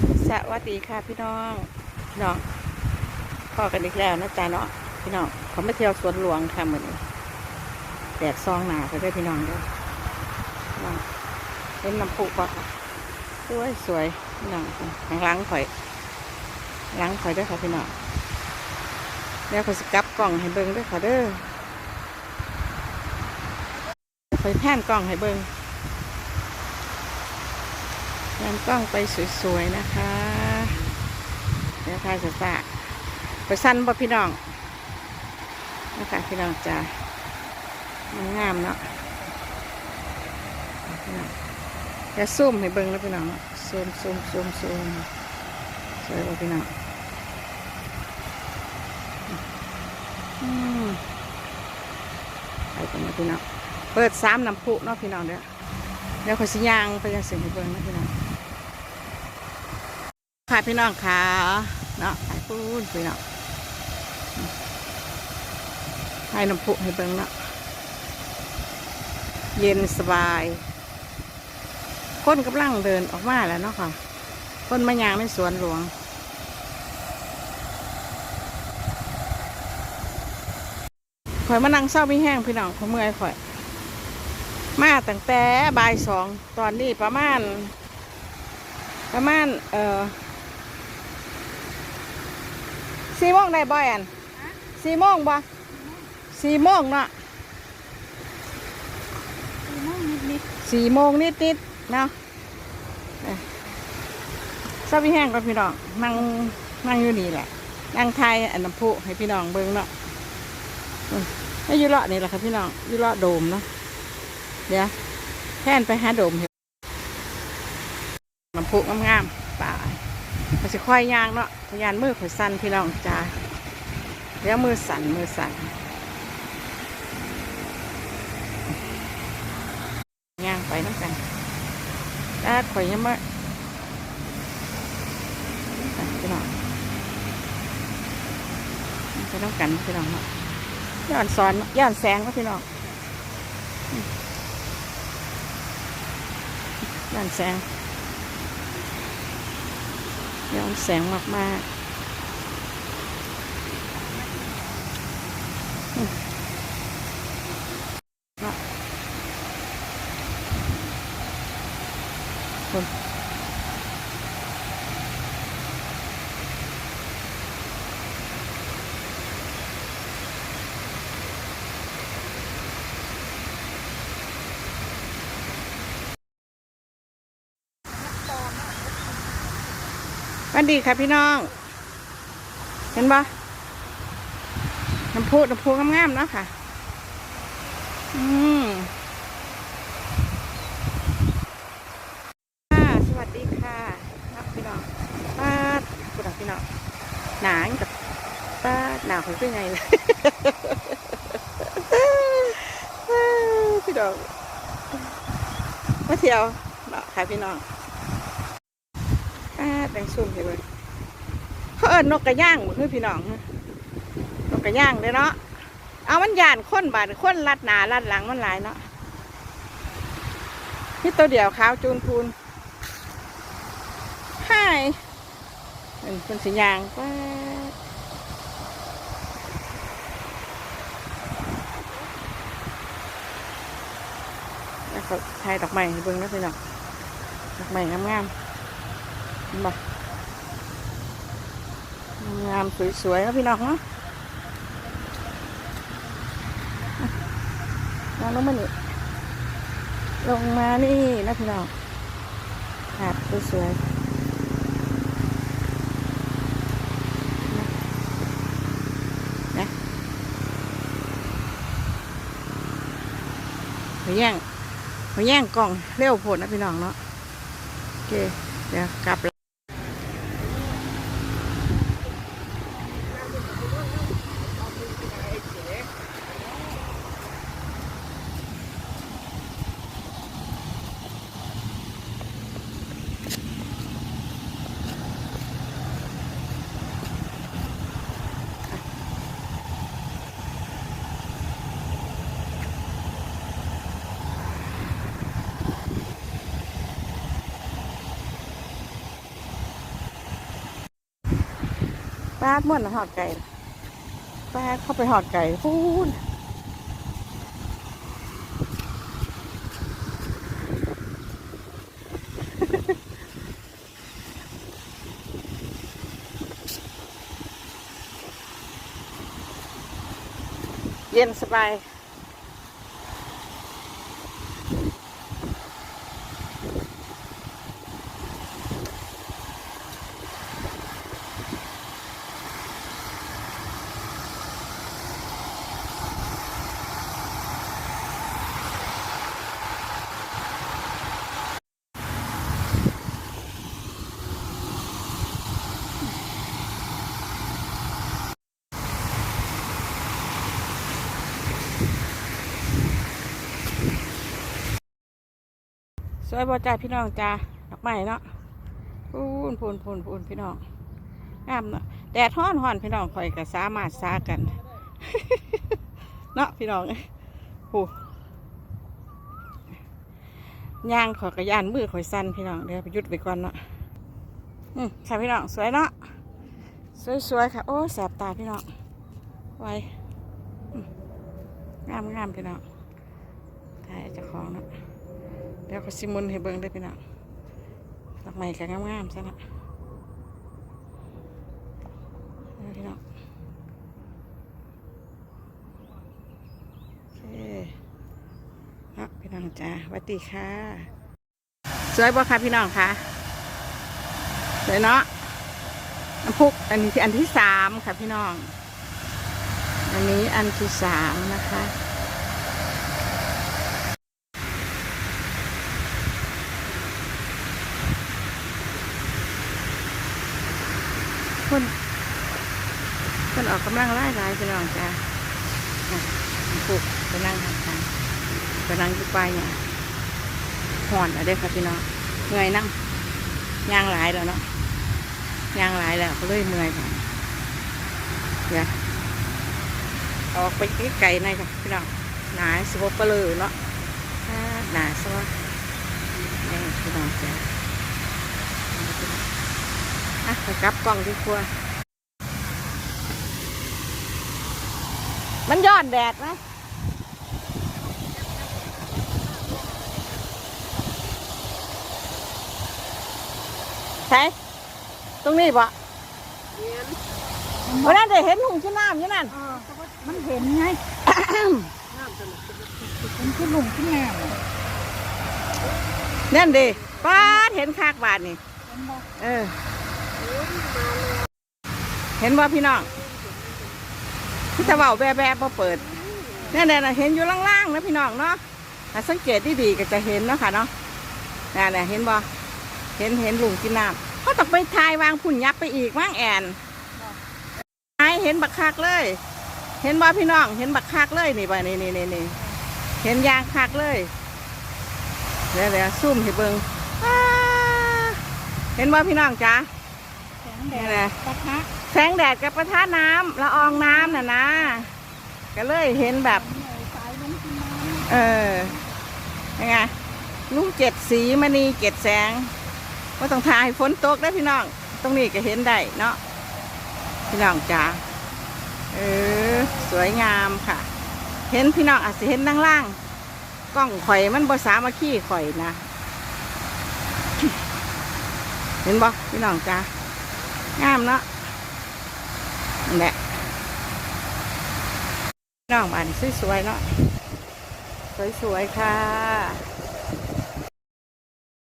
สวัสดีค่ะพี่น้องพี่น้องพอกันอีกแล้วนะจ๊ะเนาะพี่น้องเขาไม่เที่ยวสวนหลวงค่ะเหมือนแดดซองหนาไปด้วยพี่น้องด้วยน้องเล่นน้ำพุปะค่ะสวยสวยพี่น้องข้างล้างข่อยล้างข่อยด้วยค่ะพี่น้องแล้วข่อยสกลับกล่องให้เบิ้งด้วยค่ะเด้อข่อยแผ่นกล่องให้เบิ้ง นำกล้องไปสวยๆนะคะ เดี๋ยวถ่ายสะไปสั้นบ่พี่น้องนะคะพี่น้องจ้ามันงามเนาะพี่น้องเดี๋ยวซูมให้เบิ่งแล้วพี่น้องเนาะซูมซูมซูมซูมสวยบ่พี่น้องอืมไปกันนะพี่น้องเปิดสามน้ำพุเนาะพี่น้องเด้อเดี๋ยวขอยสิยางไปยังเสียงให้เบิ่งนะพี่น้อง ค่ะพี่น้องค่ะเนาะไปพูนพี่น้องให้น้ำพุให้เบิ่งเนาะเย็นสบาย คนกำลังเดินออกมาแล้วเนาะค่ะคนมายางในสวนหลวงข่อยมานั่งเศร้าไม่แห้งพี่น้องเขาเมื่อยข่อย มาตั้งแต่บ่ายสองตอนนี้ประมาณ ประมาณเอ่อ สี่โมงได้บ่อยอันสี่โมงบ่สี่โมงเนาะสี่โมงนิดนิดๆเนาะเอ้ยซาบิแห้งกับพี่น้องนั่งนั่งอยู่นี่แหละนั่งไทยอันน้ำพุให้พี่น้องเบิ่งเนาะอืมแล้วอยู่เลาะนี่แหละครับพี่น้องอยู่เลาะโดมเนาะเดี๋ยวแท่นไปหาโดมเถอะน้ำพุงามๆ ป่ายมันจะค่อยย่างเนาะพยานมือข่อยสั่นพี่น้องจ้าเดี๋ยวมือสั่นมือสั่นย่างไปน้ำกันแล้วข่อยยังม่พี่น้องไปน้ำกันพี่น้องเนาะย้อนสอนย้อนแสงก็พี่น้องย้อนแสง ย้อนแสงมากมากๆอืมเนาะคนส วัสดีค่ะพี่น้อง เห็นปะน้ำพุน้ำพุงามๆเนาะค่ะ อืมสวัสดีค่ะครับพี่น้องป้าคุณพี่น้องหนาอย่างกับป้าหนาวของเป็นไงเลยพี่น้องมาเที่ยวเนาะค่ะพี่น้อง ป้าแดงซุ่มเลยเขาเอิญนกกระย่างบ่คือพี่น้องนกกระย่างเลยเนาะเอามันย่านคนบาดคนลัดหนาลัดหลังมันหลายเนาะนี่ตัวเดียวขาวจูนพูนไฮเป็นสียางว้าดแล้วเขาถ่ายดอกไม้ให้เบิ่งนะพี่น้องดอกไม้งามๆ บ่งามสวยๆครับพี่น้องเนาะลงมานี่ลงมานี่นะพี่น้องหาดสวยๆนะมาแย่งมาแย่งกล่องเร็วผลนะพี่น้องเนาะโอเค เดี๋ยวกลับ ปาดม่วนหอดไก่ปาดเข้าไปหอดไก่พูนเย็นสบาย สวยบ่จ้าพี่น้องจ้าดอกไม้เนาะพูนพูนพูนพูนพี่น้องงามเนาะแดดฮ้อนฮ้อนพี่น้องคอยก็สามารถซากันเนาะพี่น้องโอ้ย่างขอยกระยานมือข่อยสั้นพี่น้องเดี๋ยวไปหยุดไปก่อนเนาะอืมค่ะพี่น้องสวยเนาะสวยๆค่ะโอ้แสบตาพี่น้องไว้งามงามพี่น้องถ่ายเจ้าของเนาะ เดี๋ยวก็สิมุนให้เบิ่งได้พี่น้องดอกไม้ก็งามๆซะนะพี่น้องโอเคนะพี่น้องจ้าวัสดีค่ะ สวยบ่คะพี่น้องคะสวยเนาะน้ำพุกอันนี้อันที่สามค่ะพี่น้อง อันนี้อันที่สามนะคะ คนคนออกกำลังไล่ไล่ไปลองจ้าปลูกไปนั่งทางทางไปนั่งอยู่ปลายเนี่ยห่อนอะเด้ครับพี่น้องเมื่อยนั่งย่างหลายแล้วเนาะย่างหลายแล้วก็เลยเมื่อยค่ะเดี๋ยออกไปไกลๆหน่อยค่ะพี่น้องหนาสิบเปลือเนาะหนาสวะนี่พี่น้องจ้า อะไปกลับกล้องดีกว่ามันย้อนแดดไหมใช่ตรงนี้บ่วันนั้นได้เห็นหุงชิ้นน้ำอยู่นั่นมันเห็นไงเป็นขึ้นลงขึ้นแนวนั่นดิป้าดเห็นคากบาทนี่ เออ เห็นว่าพี่น้องพี่ตะเบาแบบแบบพอเปิดนี่นแหละเห็นอยู่ล่างๆนะพี่น้องเนาะถ้าสังเกตดีๆก็จะเห็นเนาะค่ะเนาะนั่นแหละเห็นบ่เห็นเห็นลุงกินน้ำเขาต้องไปทายวางพุ่นยับไปอีกว่างแอนไอเห็นบักคักเลย เห็นบ่พี่น้อง เห็นบักคักเลยนี่บ่นี่นี่นี่เห็นยางคักเลยเดี๋ยวเดี๋ยวซุ่มให้เบิงเห็นบ่พี่น้องจ้า นี่ดแหละปะทะแสงแดดกับประทะน้ำละอองน้ำน่ะนะ ก็เลยเห็นแบบ สายลงขึ้นมาเออยังไงลูกเจ็ดสีมณีเจ็ดแสงว่าต้องทายฝนตกได้อพี่น้อง ตรงนี้ก็เห็นได้เนาะพี่น้องจ้าเออ สวยงามค่ะ เห็นพี่น้องอาจจะเห็นด้านล่างกล้องข่อยมันภาษามาขี้ข่อยนะ เห็นบ่พี่น้องจ้า งามเนาะนั่นแหละพี่น้องบ้านสวยๆเนาะสวยๆค่ะ